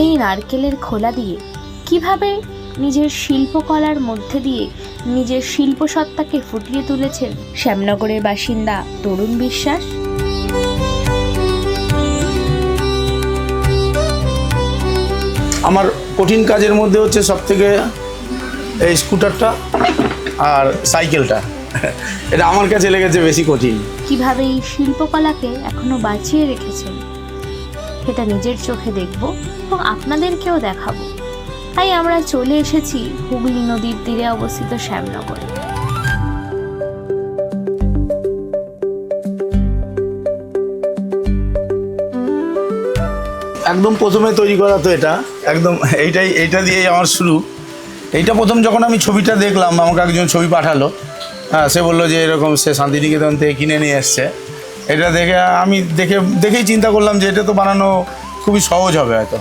এই নারকেলের খোলা দিয়ে কীভাবে নিজের শিল্পকলার মধ্যে দিয়ে নিজের শিল্পসত্তাকে ফুটিয়ে তুলেছেন শ্যামনগরের বাসিন্দা তরুণ বিশ্বাস? আমার কঠিন কাজের মধ্যে হচ্ছে সব থেকে এই স্কুটারটা আর সাইকেলটা। এটা আমার কাছে লেগেছে বেশি কঠিন। কীভাবে এই শিল্পকলাকে এখনও বাঁচিয়ে রেখেছেন? সেটা নিজের চোখে দেখব এবং আপনাদেরকেও দেখাবো। তাই আমরা চলে এসেছি হুগলি নদীর তীরে অবস্থিত শ্যামনগরে। একদম প্রথমে তৈরি করা তো এটা। একদম এইটাই, এইটা দিয়েই আমার শুরু। এইটা প্রথম যখন আমি ছবিটা দেখলাম, আমাকে একজন ছবি পাঠালো। হ্যাঁ সে বলল যে এরকম সে শান্তিনিকেতন থেকে কিনে নিয়ে এসছে। এটা দেখে আমি দেখে, দেখেই চিন্তা করলাম যে এটা তো বানানো খুবই সহজ হবে হয়তো।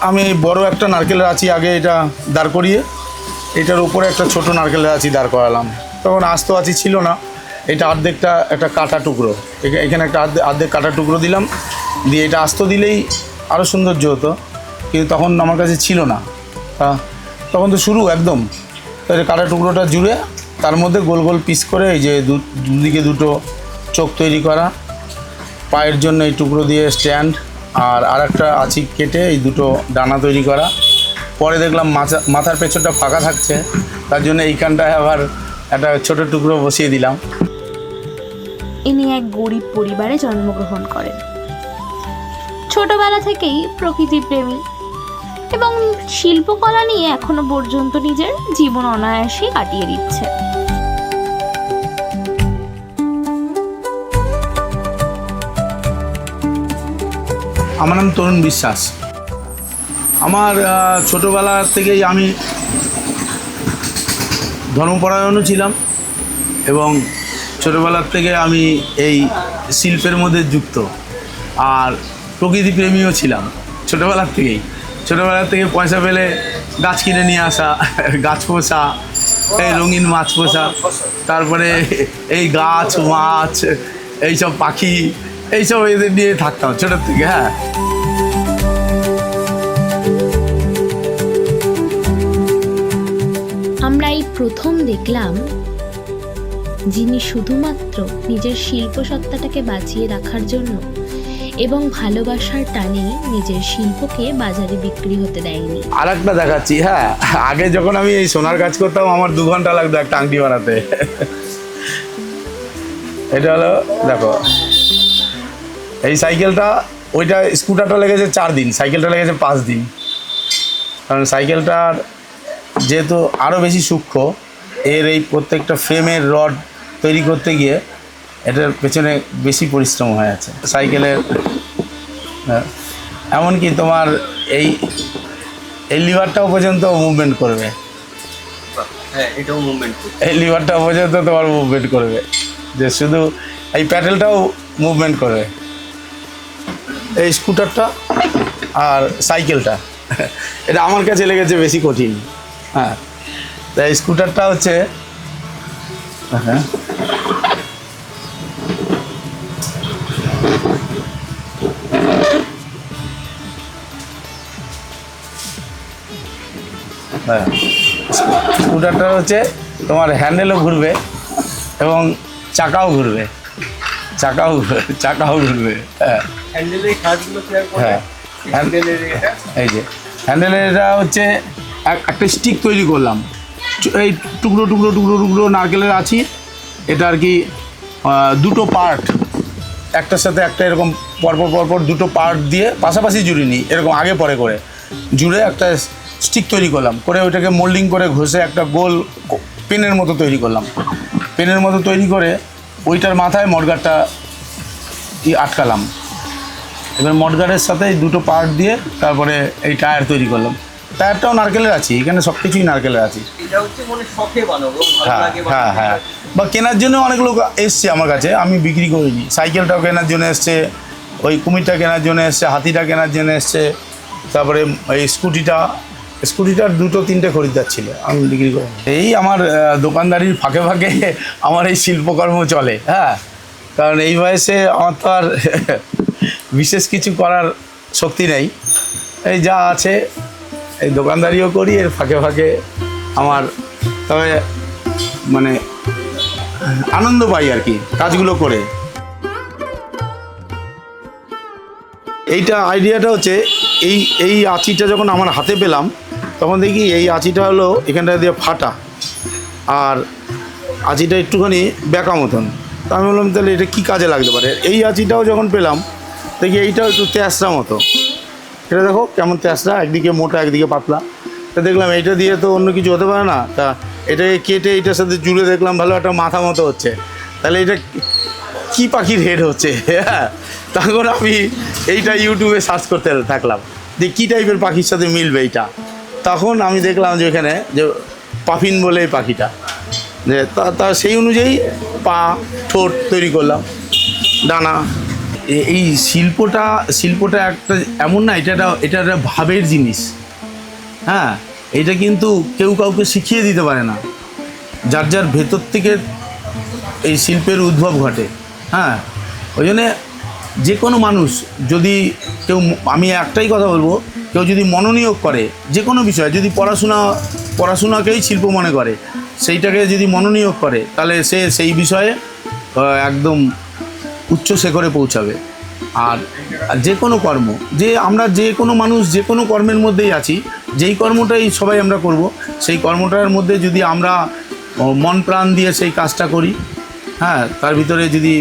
আমি বড় একটা নারকেলের আছি আগে এটা দাঁড় করিয়ে, এটার উপরে একটা ছোট নারকেলের আছি দাঁড় করালাম। তখন আস্ত আছি ছিল না, এটা অর্ধেকটা একটা কাটা টুকরো। এখা- এখানে একটা অর্ধেক অর্ধেক কাটা টুকরো দিলাম, দিয়ে এটা আস্ত দিলেই আরও সৌন্দর্য হতো, কিন্তু তখন আমার কাছে ছিল না। তখন তো শুরু একদম। কাটা টুকরোটা জুড়ে, তার মধ্যে গোল গোল পিস করে এই যে দুদিকে দুটো চোখ তৈরি করা, পায়ের জন্য এই টুকরো দিয়ে স্ট্যান্ড, আর আরেকটা আছি কেটে এই দুটো ডানা তৈরি করা। পরে দেখলাম মাথা, মাথার পেছনটা ফাঁকা থাকছে, তার জন্য এইখানটায় আবার একটা ছোট টুকরো বসিয়ে দিলাম। ইনি এক গরিব পরিবারে জন্মগ্রহণ করেন। ছোটবেলা থেকেই প্রকৃতি প্রেমী এবং শিল্পকলা নিয়ে এখনও পর্যন্ত নিজের জীবন অনায়াসে কাটিয়ে দিচ্ছে। আমার নাম তরুণ বিশ্বাস। আমার ছোটবেলা থেকেই আমি ধর্মপরায়ণও ছিলাম এবং ছোটোবেলার থেকে আমি এই শিল্পের মধ্যে যুক্ত আর প্রকৃতিপ্রেমীও ছিলাম ছোটোবেলার থেকেই। ছোটোবেলার থেকে পয়সা পেলে গাছ কিনে নিয়ে আসা, গাছ পোষা, এই রঙিন মাছ পোষা, তারপরে এই গাছ, মাছ, এইসব পাখি এইসব এদের নিয়ে থাকতাম ছোটোর থেকে হ্যাঁ। আমরা এই প্রথম দেখলাম যিনি শুধুমাত্র নিজের শিল্পসত্তাটাকে বাঁচিয়ে রাখার জন্য এবং ভালোবাসার টানে নিজের শিল্পকে বাজারে বিক্রি হতে দেয়নি। আর একটা দেখাচ্ছি হ্যাঁ আগে যখন আমি এই সোনার কাজ করতাম আমার দু ঘণ্টা লাগতো একটা আংটি বানাতে। এটা হলো দেখো এই সাইকেলটা ওইটা স্কুটারটা লেগেছে চার দিন সাইকেলটা লেগেছে পাঁচ দিন। কারণ সাইকেলটার যেহেতু আরও বেশি সূক্ষ্ম এর এই প্রত্যেকটা ফ্রেমের রড তৈরি করতে গিয়ে এটার পেছনে বেশি পরিশ্রম হয়ে আছে। সাইকেলের হ্যাঁ, এমনকি তোমার এই এই লিভারটাও পর্যন্ত মুভমেন্ট করবে। হ্যাঁ এটাও মুভমেন্ট এই লিভারটাও পর্যন্ত তোমার মুভমেন্ট করবে। যে শুধু এই প্যাডেলটাও মুভমেন্ট করবে। এই স্কুটারটা আর সাইকেলটা। এটা আমার কাছে লেগেছে বেশি কঠিন। হ্যাঁ। এই স্কুটারটা হচ্ছে হ্যাঁ। হ্যাঁ। স্কুটারটা হচ্ছে তোমার হ্যান্ডেলও ঘুরবে এবং চাকাও ঘুরবে। চাকাও ঘুরবে চাকাও ঘুরবে হ্যাঁ। হ্যাঁ। এই যে হ্যান্ডেলের এটা হচ্ছে এক- একটা স্টিক তৈরি করলাম। এই টুকরো টুকরো টুকরো টুকরো নারকেলের আছি এটা আর কি দুটো পার্ট একটার সাথে একটা এরকম পরপর পরপর দুটো পার্ট দিয়ে পাশাপাশি জুড়ে নিই এরকম আগে পরে করে। জুড়ে একটা স্টিক তৈরি করলাম করে ওইটাকে মোল্ডিং করে ঘষে একটা গোল পেনের মতো তৈরি করলাম। পেনের মতো তৈরি করে ওইটার মাথায় মডগারটা আটকালাম। এবার মডগার্ডের সাথে দুটো পার্ট দিয়ে তারপরে এই টায়ার তৈরি করলাম। টায়ারটাও নারকেলের আছে এখানে সব কিছুই নারকেলের আছে মানে হ্যাঁ হ্যাঁ হ্যাঁ। বা কেনার জন্য অনেক লোক এসছে আমার কাছে আমি বিক্রি করিনি। সাইকেলটাও কেনার জন্য এসছে ওই কুমিরটা কেনার জন্য এসছে হাতিটা কেনার জন্য এসছে তারপরে এই স্কুটিটা স্কুটিটার দুটো, তিনটে খরিদ্দার ছিল, আমি বিক্রি করি এই আমার দোকানদারির ফাঁকে ফাঁকে আমার এই শিল্পকর্ম চলে হ্যাঁ? কারণ এই বয়সে আমার তো আর বিশেষ কিছু করার শক্তি নেই। এই যা আছে, এই দোকানদারিও করি, এর ফাঁকে ফাঁকে আমার, তবে মানে আনন্দ পাই আর কি, কাজগুলো করে। এইটা আইডিয়াটা হচ্ছে, এই এই আঁচিটা যখন আমার হাতে পেলাম তখন দেখি এই আঁচিটা হলো এখানটা দিয়ে ফাটা। আর আঁচিটা একটুখানি বেঁকা মতন। তা আমি বললাম, তাহলে এটা কী কাজে লাগতে পারে? এই আঁচিটাও যখন পেলাম, দেখি এইটাও একটু তেসরা মতো। এটা দেখো কেমন তেসরা, একদিকে মোটা, একদিকে পাতলা। তা দেখলাম এইটা দিয়ে তো অন্য কিছু হতে পারে না। তা এটাকে কেটে এইটার সাথে জুড়ে দেখলাম ভালো একটা মাথা মতো হচ্ছে। তাহলে এটা কি পাখির হেড হচ্ছে? হ্যাঁ। তখন আমি এইটা ইউটিউবে সার্চ করতে থাকলাম। যে কী টাইপের পাখির সাথে মিলবে এইটা? তখন আমি দেখলাম যে এখানে যে পাফিন বলে পাখিটা। যে তা সেই অনুযায়ী পা, ঠোঁট তৈরি করলাম। ডানা। এই শিল্পটা শিল্পটা একটা এমন না, এটা এটা একটা ভাবের জিনিস। হ্যাঁ এটা কিন্তু কেউ কাউকে শিখিয়ে দিতে পারে না। যার যার ভেতর থেকে এই শিল্পের উদ্ভব ঘটে। হ্যাঁ ওই জন্যে যে কোনো মানুষ যদি কেউ, আমি একটাই কথা বলব কেউ যদি মনোনিয়োগ করে, যে কোনো বিষয়ে, যদি পড়াশোনা, পড়াশোনাকেই শিল্প মনে করে, সেইটাকে যদি মনোনিয়োগ করে, তাহলে সে সেই বিষয়ে একদম উচ্চ শেখরে পৌঁছাবে। আর যে কোনো কর্ম, যে আমরা যে কোনো মানুষ যে কোনো কর্মের মধ্যেই আছি, যেই কর্মটাই সবাই আমরা করব, সেই কর্মটার মধ্যে যদি আমরা মন প্রাণ দিয়ে সেই কাজটা করি হ্যাঁ তার ভিতরে যদি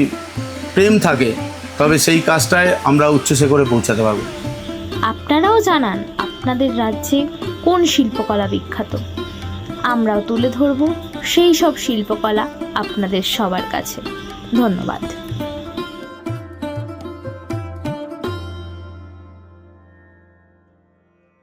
প্রেম থাকে, তবে সেই কাজটায় আমরা উচ্চ শেখরে পৌঁছাতে পারব। আপনারাও জানান আপনাদের রাজ্যে কোন শিল্পকলা বিখ্যাত। আমরাও তুলে ধরব সেই সব শিল্পকলা আপনাদের সবার কাছে। ধন্যবাদ।